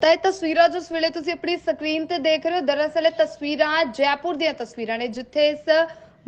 ਤਾਂ ਇਹ ਤਸਵੀਰਾਂ ਜਿਸ ਵੇਲੇ ਤੁਸੀਂ ਆਪਣੀ ਸਕਰੀਨ ਤੇ ਦੇਖ ਰਹੇ ਹੋ, ਦਰਅਸਲ ਇਹ ਤਸਵੀਰਾਂ ਜੈਪੁਰ ਦੀਆਂ ਤਸਵੀਰਾਂ ਨੇ, ਜਿੱਥੇ ਇਸ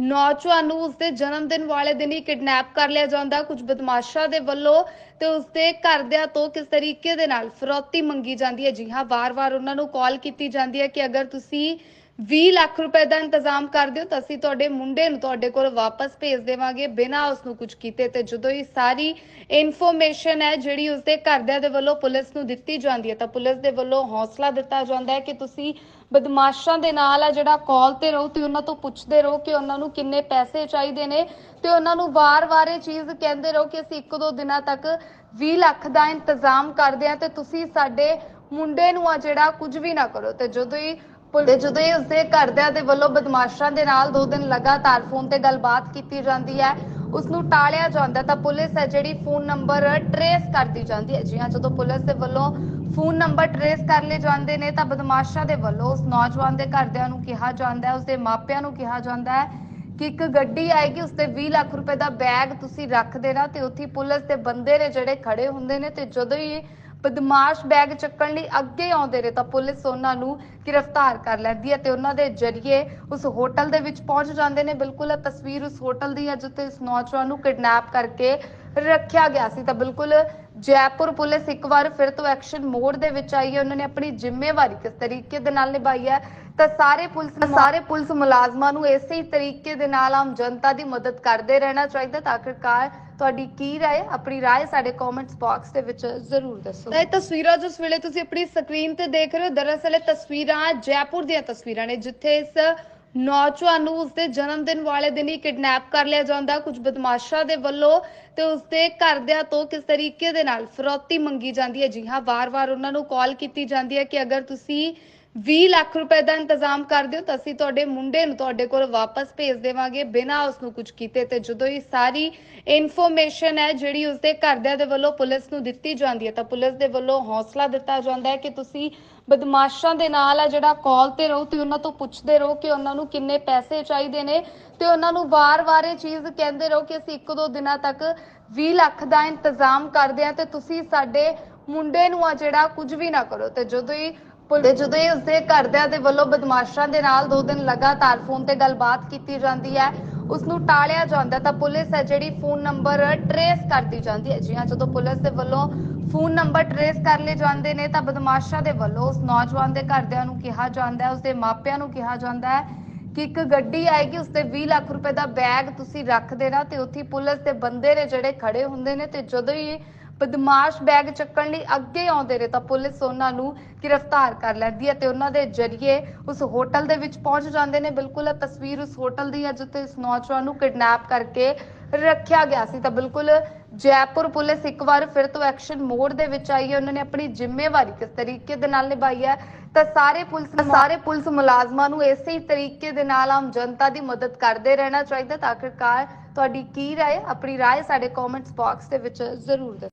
ਨੌਜਵਾਨ ਨੂੰ ਉਸਦੇ ਜਨਮ ਦਿਨ ਵਾਲੇ ਦਿਨ ਹੀ ਕਿਡਨੈਪ ਕਰ ਲਿਆ ਜਾਂਦਾ। ਕੁਝ ਬਦਮਾਸ਼ਾਂ ਦੇ ਵੱਲੋਂ ਤੇ ਉਸਦੇ ਘਰਦਿਆਂ ਤੋਂ ਕਿਸ ਤਰੀਕੇ ਦੇ ਨਾਲ ਫਰੋਤੀ ਮੰਗੀ ਜਾਂਦੀ ਹੈ? ਜੀ ਹਾਂ, ਵਾਰ-ਵਾਰ ਉਹਨਾਂ ਨੂੰ ਕਾਲ ਕੀਤੀ ਜਾਂਦੀ ਹੈ ਕਿ ਅਗਰ ਤੁਸੀਂ 20 ਲੱਖ ਰੁਪਏ ਦਾ ਇੰਤਜ਼ਾਮ ਕਰ ਦਿਓ ਤਾਂ ਅਸੀਂ ਤੁਹਾਡੇ ਮੁੰਡੇ ਨੂੰ ਤੁਹਾਡੇ ਕੋਲ ਵਾਪਸ ਭੇਜ ਦੇਵਾਂਗੇ ਬਿਨਾਂ ਉਸ ਨੂੰ ਕੁਝ ਕੀਤੇ ਤੇ ਜਦੋਂ ਇਹ ਸਾਰੀ ਇਨਫੋਰਮੇਸ਼ਨ ਹੈ ਜਿਹੜੀ ਉਸਦੇ ਘਰਦਿਆਂ ਦੇ ਵੱਲੋਂ ਪੁਲਿਸ ਨੂੰ ਦਿੱਤੀ ਜਾਂਦੀ ਹੈ ਤਾਂ ਪੁਲਿਸ ਦੇ ਵੱਲੋਂ ਹੌਸਲਾ ਦਿੱਤਾ ਜਾਂਦਾ ਹੈ ਕਿ ਤੁਸੀਂ ਬਦਮਾਸ਼ਾਂ ਦੇ ਨਾਲ ਆ ਜਿਹੜਾ ਕਾਲ ਤੇ ਰਹੋ ਤੇ ਉਹਨਾਂ ਤੋਂ ਪੁੱਛਦੇ ਰਹੋ ਕਿ ਉਹਨਾਂ ਨੂੰ ਕਿੰਨੇ ਪੈਸੇ ਚਾਹੀਦੇ ਨੇ ਤੇ ਉਹਨਾਂ ਨੂੰ ਵਾਰ-ਵਾਰ ਇਹ ਚੀਜ਼ ਕਹਿੰਦੇ ਰਹੋ ਕਿ ਅਸੀਂ ਇੱਕ ਦੋ ਦਿਨਾਂ ਤੱਕ 20 ਲੱਖ ਦਾ ਇੰਤਜ਼ਾਮ ਕਰਦੇ ਹਾਂ ਤੇ ਤੁਸੀਂ ਸਾਡੇ ਮੁੰਡੇ ਨੂੰ ਆ ਜਿਹੜਾ ਕੁਝ ਵੀ ਨਾ ਕਰੋ ਤੇ ਜਦੋਂ ਹੀ ਤੇ ਜਦੋਂ ਹੀ ਉਸਦੇ ਘਰਦਿਆਂ ਦੇ ਵੱਲੋਂ ਬਦਮਾਸ਼ਾਂ ਦੇ ਨਾਲ ਦੋ ਦਿਨ ਲਗਾਤਾਰ ਫੋਨ ਤੇ ਗੱਲਬਾਤ ਕੀਤੀ ਜਾਂਦੀ ਹੈ ਉਸ ਨੂੰ ਟਾਲਿਆ ਜਾਂਦਾ ਤਾਂ ਪੁਲਿਸ ਹੈ ਜਿਹੜੀ ਫੋਨ ਨੰਬਰ ਟਰੇਸ ਕਰਦੀ ਜਾਂਦੀ ਹੈ। ਜੀ ਹਾਂ, ਜਦੋਂ ਪੁਲਿਸ ਦੇ ਵੱਲੋਂ ਫੋਨ ਨੰਬਰ ਟਰੇਸ ਕਰ ਲਏ ਜਾਂਦੇ ਨੇ ਤਾਂ ਬਦਮਾਸ਼ਾਂ ਦੇ ਵੱਲੋਂ ਉਸ ਨੌਜਵਾਨ ਦੇ ਘਰਦਿਆਂ ਨੂੰ ਕਿਹਾ ਜਾਂਦਾ ਹੈ, ਉਸਦੇ ਮਾਪਿਆਂ ਨੂੰ ਕਿਹਾ ਜਾਂਦਾ ਹੈ ਕਿ ਇੱਕ ਗੱਡੀ ਆਏਗੀ ਉਸ ਤੇ 20 ਲੱਖ ਰੁਪਏ ਦਾ ਬੈਗ ਤੁਸੀਂ ਰੱਖ ਦੇਣਾ ਤੇ ਉੱਥੇ ਪੁਲਿਸ ਦੇ ਬੰਦੇ ਨੇ ਜਿਹੜੇ ਖੜੇ ਹੁੰਦੇ ਨੇ ਤੇ ਜਦੋਂ ਹੀ ਬਦਮਾਸ਼ ਬੈਗ ਚੱਕਣ ਲਈ ਅੱਗੇ ਆਉਂਦੇ ਨੇ ਤਾਂ ਪੁਲਿਸ ਉਹਨਾਂ ਨੂੰ ਗ੍ਰਿਫਤਾਰ ਕਰ ਲੈਂਦੀ ਹੈ ਤੇ ਉਹਨਾਂ ਦੇ ਜ਼ਰੀਏ ਉਸ ਹੋਟਲ ਦੇ ਵਿੱਚ ਪਹੁੰਚ ਜਾਂਦੇ ਨੇ। ਬਿਲਕੁਲ ਇਹ ਤਸਵੀਰ ਉਸ ਹੋਟਲ ਦੀ ਹੈ ਜਿੱਥੇ ਇਸ ਨੌਜਵਾਨ ਨੂੰ ਕਿਡਨੈਪ ਕਰਕੇ ਰੱਖਿਆ ਗਿਆ ਸੀ। ਤਾਂ ਬਿਲਕੁਲ ਜੈਪੁਰ ਪੁਲਿਸ ਇੱਕ ਵਾਰ ਫਿਰ ਤੋਂ ਐਕਸ਼ਨ ਮੋਡ ਦੇ ਵਿੱਚ ਆਈ ਹੈ। ਉਹਨਾਂ ਨੇ ਆਪਣੀ ਜ਼ਿੰਮੇਵਾਰੀ ਕਿਸ ਤਰੀਕੇ ਦੇ ਨਾਲ ਨਿਭਾਈ ਹੈ ਤਾਂ ਸਾਰੇ ਪੁਲਿਸ ਸਾਰੇ ਪੁਲਿਸ ਮੁਲਾਜ਼ਮਾਂ ਨੂੰ ਇਸੇ ਹੀ ਤਰੀਕੇ ਦੇ ਨਾਲ ਆਮ ਜਨਤਾ ਦੀ ਮਦਦ ਕਰਦੇ ਰਹਿਣਾ ਚਾਹੀਦਾ ਤਾਂ ਆਖਿਰਕਾਰ ਤੁਹਾਡੀ ਕੀ ਰਾਏ? ਆਪਣੀ ਰਾਏ ਸਾਡੇ ਕਮੈਂਟਸ ਬਾਕਸ ਦੇ ਵਿੱਚ ਜ਼ਰੂਰ ਦੱਸੋ। ਤਾਂ ਇਹ ਤਸਵੀਰਾਂ ਜਿਸ ਵੇਲੇ ਤੁਸੀਂ ਆਪਣੀ ਸਕਰੀਨ ਤੇ ਦੇਖ ਰਹੇ ਹੋ ਦਰਅਸਲ ਇਹ ਤਸਵੀਰਾਂ ਜੈਪੁਰ ਦੀਆਂ ਤਸਵੀਰਾਂ ਨੇ ਜਿੱਥੇ ਇਸ ਨੌਜਵਾਨ ਨੂੰ ਉਸਦੇ ਜਨਮ ਦਿਨ ਵਾਲੇ ਦਿਨ ਹੀ ਕਿਡਨੈਪ ਕਰ ਲਿਆ ਜਾਂਦਾ। ਕੁਝ ਬਦਮਾਸ਼ਾਂ ਦੇ ਵੱਲੋਂ ਤੇ ਉਸਦੇ ਘਰਦਿਆਂ ਤੋਂ ਕਿਸ ਤਰੀਕੇ ਦੇ ਨਾਲ ਫਿਰੌਤੀ ਮੰਗੀ ਜਾਂਦੀ ਹੈ? ਜੀ ਹਾਂ ਵਾਰ-ਵਾਰ ਉਹਨਾਂ ਨੂੰ ਕਾਲ ਕੀਤੀ ਜਾਂਦੀ ਹੈ ਕਿ ਅਗਰ ਤੁਸੀਂ 20 ਲੱਖ ਰੁਪਏ ਦਾ ਇੰਤਜ਼ਾਮ ਕਰ ਦਿਓ ਤਾਂ ਅਸੀਂ ਤੁਹਾਡੇ ਮੁੰਡੇ ਨੂੰ ਤੁਹਾਡੇ ਕੋਲ ਵਾਪਸ ਭੇਜ ਦੇਵਾਂਗੇ, ਬਿਨਾਂ ਉਸ ਨੂੰ ਕੁਝ ਕੀਤੇ। ਤੇ ਜਦੋਂ ਇਹ ਸਾਰੀ ਇਨਫੋਰਮੇਸ਼ਨ ਹੈ ਜਿਹੜੀ ਉਸਦੇ ਘਰਦਿਆਂ ਦੇ ਵੱਲੋਂ ਪੁਲਿਸ ਨੂੰ ਦਿੱਤੀ ਜਾਂਦੀ ਹੈ, ਤਾਂ ਪੁਲਿਸ ਦੇ ਵੱਲੋਂ ਹੌਸਲਾ ਦਿੱਤਾ ਜਾਂਦਾ ਹੈ ਕਿ ਤੁਸੀਂ ਬਦਮਾਸ਼ਾਂ ਦੇ ਨਾਲ ਆ ਜਿਹੜਾ ਕਾਲ ਤੇ ਰਹੋ, ਤੇ ਉਹਨਾਂ ਤੋਂ ਪੁੱਛਦੇ ਰਹੋ ਕਿ ਉਹਨਾਂ ਨੂੰ ਕਿੰਨੇ ਪੈਸੇ ਚਾਹੀਦੇ ਨੇ। ਤੇ ਉਹਨਾਂ ਨੂੰ ਵਾਰ-ਵਾਰ ਇਹ ਚੀਜ਼ ਕਹਿੰਦੇ ਰਹੋ ਕਿ ਅਸੀਂ ਇੱਕ ਦੋ ਦਿਨਾਂ ਤੱਕ 20 ਲੱਖ ਦਾ ਇੰਤਜ਼ਾਮ ਕਰਦੇ ਆ ਤੇ ਤੁਸੀਂ ਸਾਡੇ ਮੁੰਡੇ ਨੂੰ ਆ ਜਿਹੜਾ ਕੁਝ ਵੀ ਨਾ ਕਰੋ। ਤੇ ਜਦੋਂ ਹੀ ਤੇ ਜਦੋਂ ਹੀ ਉਸਦੇ ਘਰਦਿਆਂ ਦੇ ਵੱਲੋਂ ਬਦਮਾਸ਼ਾਂ ਦੇ ਨਾਲ ਦੋ ਦਿਨ ਲਗਾਤਾਰ ਫੋਨ ਤੇ ਗੱਲਬਾਤ ਕੀਤੀ ਜਾਂਦੀ ਹੈ ਉਸ ਨੂੰ ਟਾਲਿਆ ਜਾਂਦਾ ਤਾਂ ਪੁਲਿਸ ਹੈ ਜਿਹੜੀ ਫੋਨ ਨੰਬਰ ਟਰੇਸ ਕਰਦੀ ਜਾਂਦੀ ਹੈ। ਜੀ ਹਾਂ, ਜਦੋਂ ਪੁਲਿਸ ਦੇ ਵੱਲੋਂ ਫੋਨ ਨੰਬਰ ਟਰੇਸ ਕਰ ਲਏ ਜਾਂਦੇ ਨੇ ਤਾਂ ਬਦਮਾਸ਼ਾਂ ਦੇ ਵੱਲੋਂ ਉਸ ਨੌਜਵਾਨ ਦੇ ਘਰਦਿਆਂ ਨੂੰ ਕਿਹਾ ਜਾਂਦਾ ਹੈ, ਉਸਦੇ ਮਾਪਿਆਂ ਨੂੰ ਕਿਹਾ ਜਾਂਦਾ ਹੈ ਕਿ ਇੱਕ ਗੱਡੀ ਆਏਗੀ ਉਸ ਤੇ 20 ਲੱਖ ਰੁਪਏ ਦਾ ਬੈਗ ਤੁਸੀਂ ਰੱਖ ਦੇਣਾ ਤੇ ਉੱਥੇ ਪੁਲਿਸ ਦੇ ਬੰਦੇ ਨੇ ਜਿਹੜੇ ਖੜੇ ਹੁੰਦੇ ਨੇ ਤੇ ਜਦੋਂ ਹੀ ਬਦਮਾਸ਼ ਬੈਗ ਚੱਕਣ ਲਈ ਅੱਗੇ ਆਉਂਦੇ ਨੇ ਤਾਂ ਪੁਲਿਸ ਉਹਨਾਂ ਨੂੰ ਗ੍ਰਿਫਤਾਰ ਕਰ ਲੈਂਦੀ ਹੈ ਤੇ ਉਹਨਾਂ ਦੇ ਜ਼ਰੀਏ ਉਸ ਹੋਟਲ ਦੇ ਵਿੱਚ ਪਹੁੰਚ ਜਾਂਦੇ ਨੇ। ਬਿਲਕੁਲ ਇਹ ਤਸਵੀਰ ਉਸ ਹੋਟਲ ਦੀ ਹੈ ਜਿੱਥੇ ਇਸ ਨੌਜਵਾਨ ਨੂੰ ਕਿਡਨੈਪ ਕਰਕੇ ਰੱਖਿਆ ਗਿਆ ਸੀ। ਤਾਂ ਬਿਲਕੁਲ ਜੈਪੁਰ ਪੁਲਿਸ ਇੱਕ ਵਾਰ ਫਿਰ ਤੋਂ ਐਕਸ਼ਨ ਮੋਡ ਦੇ ਵਿੱਚ ਆਈ ਹੈ। ਉਹਨਾਂ ਨੇ ਆਪਣੀ ਜ਼ਿੰਮੇਵਾਰੀ ਕਿਸ ਤਰੀਕੇ ਦੇ ਨਾਲ ਨਿਭਾਈ ਹੈ, ਤਾਂ ਸਾਰੇ ਪੁਲਿਸ ਸਾਰੇ ਪੁਲਿਸ ਮੁਲਾਜ਼ਮਾਂ ਨੂੰ ਇਸੇ ਹੀ ਤਰੀਕੇ ਦੇ ਨਾਲ ਆਮ ਜਨਤਾ ਦੀ ਮਦਦ ਕਰਦੇ ਰਹਿਣਾ ਚਾਹੀਦਾ ਤਾਂ ਆਖਿਰਕਾਰ ਤੁਹਾਡੀ ਕੀ ਰਾਏ? ਆਪਣੀ ਰਾਏ ਸਾਡੇ ਕਮੈਂਟਸ ਬਾਕਸ ਦੇ ਵਿੱਚ ਜ਼ਰੂਰ ਦੱਸੋ।